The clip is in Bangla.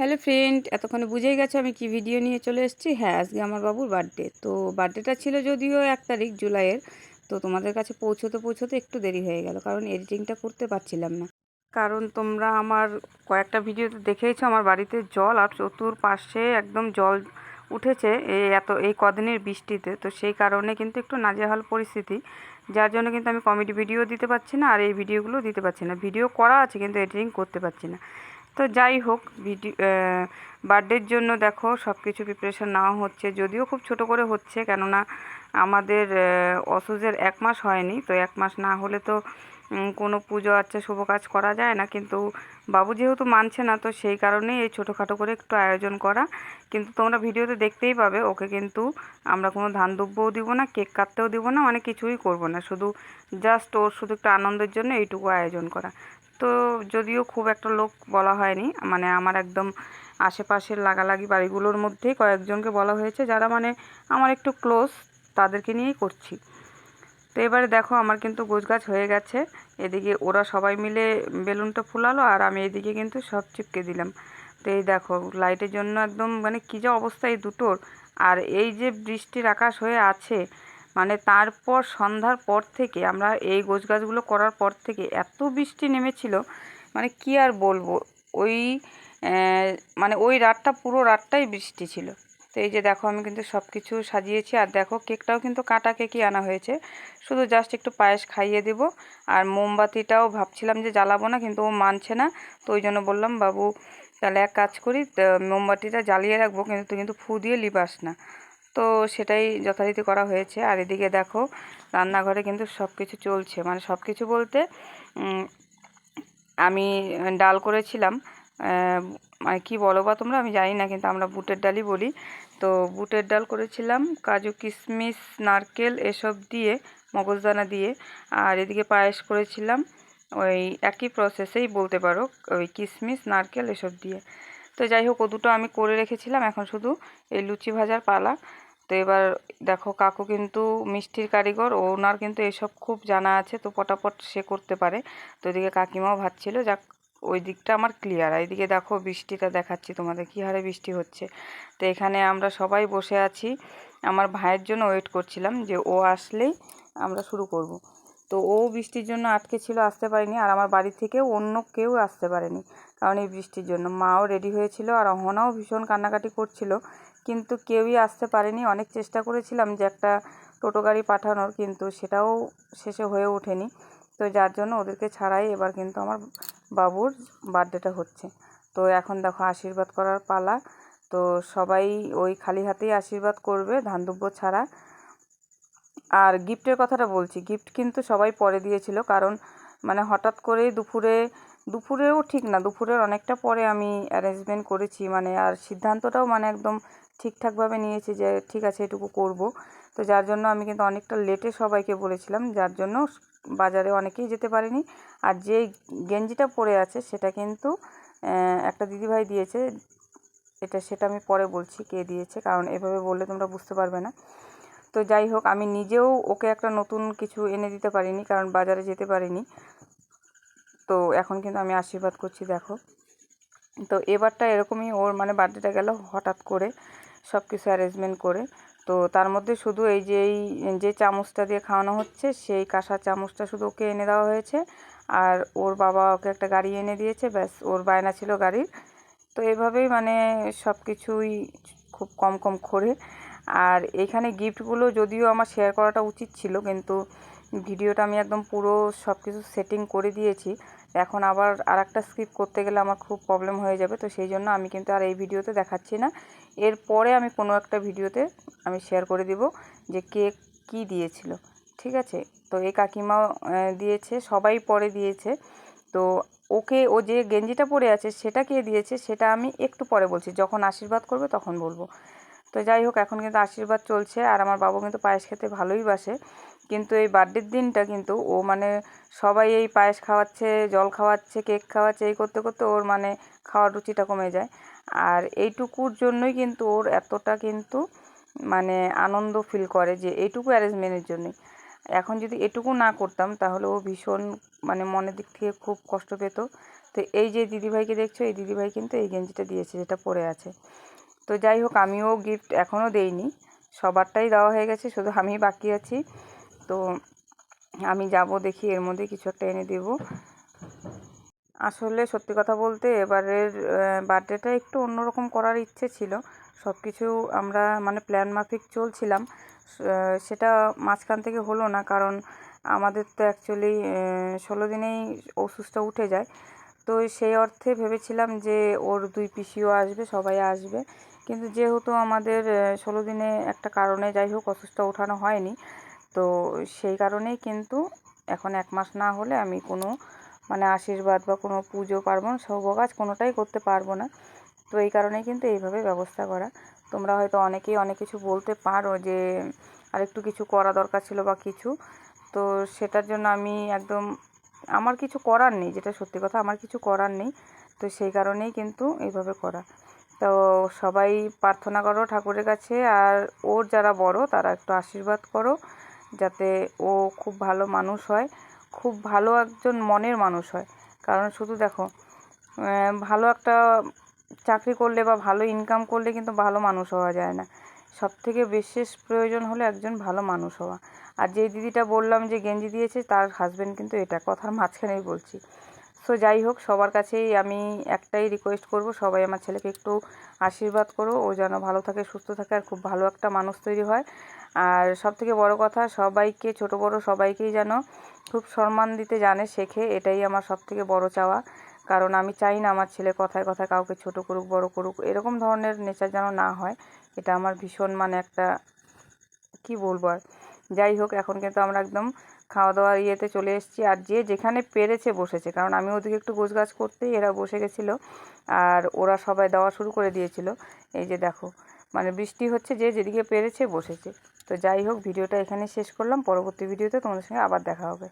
হ্যালো ফ্রেন্ড, এতক্ষণে বুঝেই গেছো আমি কি ভিডিও নিয়ে চলে এসেছি? হ্যাঁ আজকে আমার বাবুর বার্থডে তো বার্থডেটা ছিল যদিও এক তারিখ জুলাইয়ের তো তোমাদের কাছে পৌঁছোতে পৌঁছোতে একটু দেরি হয়ে গেল, কারণ এডিটিংটা করতে পারছিলাম না। কারণ তোমরা আমার কয়েকটা ভিডিওতে দেখেইছো, আমার বাড়িতে জল আর চতুর্পাশে একদম জল উঠেছে এই এত, এই কদিনের বৃষ্টিতে। তো সেই কারণে কিন্তু একটু নাজেহাল পরিস্থিতি, যার জন্য কিন্তু আমি কমেডি ভিডিও দিতে পারছি না আর এই ভিডিওগুলো দিতে পারছি না। ভিডিও করা আছে কিন্তু এডিটিং করতে পারছি না। তো যাই হোক, ভিডিও বার্থডের জন্য দেখো সব কিছু প্রিপারেশান নেওয়া হচ্ছে। যদিও খুব ছোট করে হচ্ছে, কেননা আমাদের অসুজের এক মাস হয়নি। তো এক মাস না হলে তো কোনো পুজো আচ্ছা শুভ কাজ করা যায় না। কিন্তু বাবু যেহেতু মানছে না, তো সেই কারণেই এই ছোটোখাটো করে একটু আয়োজন করা। কিন্তু তোমরা ভিডিওতে দেখতেই পাবে, ওকে কিন্তু আমরা কোনো ধান দুব্যও দিব না, কেক কাটতেও দিব না মানে কিছুই করব না। শুধু জাস্ট ওর শুধু একটু আনন্দের জন্য এইটুকু আয়োজন করা। তো যদিও খুব একটা লোক বলা হয়নি মানে আমার একদম আশেপাশের লাগালাগি বাড়িগুলোর মধ্যেই কয়েকজনকে বলা হয়েছে যারা মানে আমার একটু ক্লোজ তাদেরকে নিয়েই করছি। তো এবারে দেখো আমার কিন্তু গাছ হয়ে গেছে, এদিকে ওরা সবাই মিলে বেলুনটা ফুলালো আর আমি এদিকে কিন্তু সব চিপকে দিলাম। তো এই দেখো লাইটের জন্য একদম মানে কী যা অবস্থা এই দুটোর, আর এই যে বৃষ্টির আকাশ হয়ে আছে মানে তারপর সন্ধ্যার পর থেকে আমরা এই গোছ গাছগুলো করার পর থেকে এত বৃষ্টি নেমেছিল মানে কি আর বলব? ওই মানে ওই রাতটা, পুরো রাতটাই বৃষ্টি ছিল। তো এই যে দেখো আমি কিন্তু সব কিছু সাজিয়েছি, আর দেখো কেকটাও কিন্তু কাটা কেকই আনা হয়েছে। শুধু জাস্ট একটু পায়েস খাইয়ে দেব, আর মোমবাতিটাও ভাবছিলাম যে জ্বালাবো না, কিন্তু ও মানছে না। তো ওই জন্য বললাম, বাবু, তাহলে এক কাজ করি মোমবাতিটা জ্বালিয়ে রাখব, কিন্তু তুই কিন্তু ফু দিয়ে লিবাস না। তো সেটাই যথারীতি করা হয়েছে। আর এদিকে দেখো, রান্নাঘরে কিন্তু সব কিছু চলছে। মানে সব কিছু বলতে আমি ডাল করেছিলাম মানে কী বলো বা তোমরা? আমি জানি না, কিন্তু আমরা বুটের ডালই বলি। তো বুটের ডাল করেছিলাম, কাজু কিশমিশ, নারকেল এসব দিয়ে, মগজদানা দিয়ে। আর এদিকে পায়েস করেছিলাম, ওই একই প্রসেসেই বলতে পারো, ওই কিশমিশ, নারকেল এসব দিয়ে। তো যাই হোক, ও দুটো আমি করে রেখেছিলাম। এখন শুধু এই লুচি ভাজার পালা। তো এবার দেখো কাকু কিন্তু মিষ্টির কারিগর, ওনার কিন্তু এসব খুব জানা আছে, তো পটাপট সে করতে পারে। তো এদিকে কাকিমাও ভাবছিল, যাক ওই দিকটা আমার ক্লিয়ার এইদিকে দেখো বৃষ্টিটা দেখাচ্ছি তোমাদের, কী হারে বৃষ্টি হচ্ছে। তো এখানে আমরা সবাই বসে আছি। আমার ভাইয়ের জন্য ওয়েট করছিলাম যে ও আসলেই আমরা শুরু করব। তো ও বৃষ্টির জন্য আটকে ছিল, আসতে পারিনি। আর আমার বাড়ি থেকেও অন্য কেউ আসতে পারেনি, কারণ এই বৃষ্টির জন্য। মাও রেডি হয়েছিল, আর অহনাও ভীষণ কান্নাকাটি করছিল। কিন্তু কেউই আসতে পারেনি। অনেক চেষ্টা করেছিলাম যে একটা টোটো গাড়ি পাঠানোর, কিন্তু সেটাও শেষে হয়ে ওঠেনি। তো যার জন্য ওদেরকে ছাড়াই এবার কিন্তু আমার বাবুর বার্থডেটা হচ্ছে। তো এখন দেখো আশীর্বাদ করার পালা। তো সবাই ওই খালি হাতেই আশীর্বাদ করবে ধান দুব্য ছাড়া। আর গিফটের কথাটা বলছি, গিফট কিন্তু সবাই পরে দিয়েছিল, কারণ মানে হঠাৎ করেই দুপুরে দুপুরেও ঠিক না। দুপুরের অনেকটা পরে আমি অ্যারেঞ্জমেন্ট করেছি। মানে আর সিদ্ধান্তটাও মানে একদম ঠিকঠাকভাবে নিয়েছি যে ঠিক আছে, এটুকু করব। তো যার জন্য আমি কিন্তু অনেকটা লেটে সবাইকে বলেছিলাম। যার জন্য বাজারে অনেকেই যেতে পারেনি। আর যেই গেঞ্জিটা পরে আছে, সেটা কিন্তু একটা দিদিভাই দিয়েছে। এটা, সেটা আমি পরে বলছি কে দিয়েছে। কারণ এভাবে বললে তোমরা বুঝতে পারবে না। তো যাই হোক, আমি নিজেও ওকে একটা নতুন কিছু এনে দিতে পারিনি। কারণ বাজারে যেতে পারিনি। তো এখন কিন্তু আমি আশীর্বাদ করছি, দেখো। তো এবারটা এরকমই ওর মানে বার্থডেটা গেল, হঠাৎ করে সব কিছু অ্যারেঞ্জমেন্ট করে। তো তার মধ্যে শুধু এই যে এই, যে চামচটা দিয়ে খাওয়ানো হচ্ছে, সেই কাঁসা চামচটা শুধু ওকে এনে দেওয়া হয়েছে। আর ওর বাবা ওকে একটা গাড়ি এনে দিয়েছে, ব্যাস, ওর বায়না ছিল গাড়ির। তো এভাবেই মানে সব কিছুই খুব কম কম করে। আর এখানে গিফটগুলো যদিও আমার শেয়ার করাটা উচিত ছিল, কিন্তু ভিডিওটা আমি একদম পুরো সব কিছু সেটিং করে দিয়েছি। এখন আবার আর একটা স্কিপ করতে গেলে আমার খুব প্রবলেম হয়ে যাবে, তো সেই জন্য আমি কিন্তু আর এই ভিডিওতে দেখাচ্ছি না। এরপরে আমি কোনো একটা ভিডিওতে আমি শেয়ার করে দিব যে কে কি দিয়েছিল, ঠিক আছে? তো এই কাকিমা দিয়েছে, সবাই পরে দিয়েছে। তো ওকে, ও যে গেঞ্জিটা পরে আছে, সেটা কে দিয়েছে, সেটা আমি একটু পরে বলছি। যখন আশীর্বাদ করবে তখন বলব। তো যাই হোক, এখন কিন্তু আশীর্বাদ চলছে, আর আমার বাবু কিন্তু পায়েস খেতে ভালোই বাসে। কিন্তু এই বার্থডের দিনটা কিন্তু ও মানে সবাই এই পায়েস খাওয়াচ্ছে, জল খাওয়াচ্ছে, কেক খাওয়াচ্ছে, এই করতে করতে ওর মানে খাওয়ার রুচিটা কমে যায়। আর এইটুকুর জন্যই কিন্তু ওর এতটা কিন্তু মানে আনন্দ ফিল করে যে এইটুকু অ্যারেঞ্জমেন্টের জন্যই। এখন যদি এটুকু না করতাম তাহলে ও ভীষণ মানে মনের দিক থেকে খুব কষ্ট পেত। তো এই যে দিদিভাইকে দেখছ, এই দিদিভাই কিন্তু এই গেঞ্জিটা দিয়েছে যেটা পরে আছে। তো যাই হোক, আমিও গিফট এখনও দেইনি। সবারটাই দেওয়া হয়ে গেছে, শুধু আমিই বাকি আছি। তো আমি যাব দেখি, এর মধ্যে কিছু একটা এনে দেবো। আসলে সত্যি কথা বলতে এবারের বার্থডেটা একটু অন্যরকম করার ইচ্ছে ছিল। সব কিছু আমরা মানে প্ল্যান মাফিক চলছিলাম। সেটা মাঝখান থেকে হলো না, কারণ আমাদের তো অ্যাকচুয়ালি ষোলো দিনেই ওষুধটা উঠে যায়। তো সেই অর্থে ভেবেছিলাম যে ওর দুই পিসিও আসবে, সবাই আসবে। কিন্তু যেহেতু আমাদের ষোলো দিনে একটা কারণে যাই হোক অসুস্থ ওঠানো হয়নি তো সেই কারণেই কিন্তু এখন এক মাস না হলে আমি কোনো মানে আশীর্বাদ বা কোনো পুজো, পার্বণ শুভ কাজ কোনোটাই করতে পারব না। তো এই কারণেই কিন্তু এইভাবে ব্যবস্থা করা। তোমরা হয়তো অনেকেই অনেক কিছু বলতে পারো যে আরেকটু কিছু করা দরকার ছিল বা কিছু। তো সেটার জন্য আমি একদম আমার কিছু করার নেই, যেটা সত্যি কথা আমার কিছু করার নেই। তো সেই কারণেই কিন্তু এইভাবে করা। তো সবাই প্রার্থনা করো ঠাকুরের কাছে, আর ওর যারা বড় তারা একটু আশীর্বাদ করো। যাতে ও খুব ভালো মানুষ হয়, খুব ভালো একজন মনের মানুষ হয়। কারণ শুধু দেখো ভালো একটা চাকরি করলে বা ভালো ইনকাম করলে কিন্তু ভালো মানুষ হওয়া যায় না। সব থেকে বিশেষ প্রয়োজন হলো একজন ভালো মানুষ হওয়া। আর যে দিদিটা বললাম যে গেঞ্জি দিয়েছে, তার হাজব্যান্ড কিন্তু এটা কথার মাঝখানেই বলছি। সো যাই হোক, সবার কাছেই আমি একটাই রিকোয়েস্ট করব, সবাই আমার ছেলেকে একটু আশীর্বাদ করো, ও যেন ভালো থাকে, সুস্থ থাকে আর খুব ভালো একটা মানুষ তৈরি হয়। আর সব থেকে বড় কথা, সবাইকে, ছোট বড় সবাইকেই যেন খুব সম্মান দিতে জানে, শেখে, এটাই আমার সব থেকে বড় চাওয়া। কারণ আমি চাই না আমার ছেলে কথায় কথায় কাউকে ছোট করুক, বড় করুক, এরকম ধরনের নেচার যেন না হয়, এটা আমার ভীষণ মানে একটা, কি বলব আর? যাই হোক, এখন কিন্তু আমরা একদম খাওয়া দাওয়ার ইয়েতে চলে এসেছি আর যে যেখানে পেরেছে বসেছে। কারণ আমি ওদিকে একটু গোছগাছ করতেই এরা বসে গেছিল আর ওরা সবাই দেওয়া শুরু করে দিয়েছিল। এই যে দেখো মানে বৃষ্টি হচ্ছে যে যেদিকে পেরেছে বসেছে। তো যাই হোক, ভিডিওটা এখানে শেষ করলাম। পরবর্তী ভিডিওতে তোমাদের সঙ্গে আবার দেখা হবে।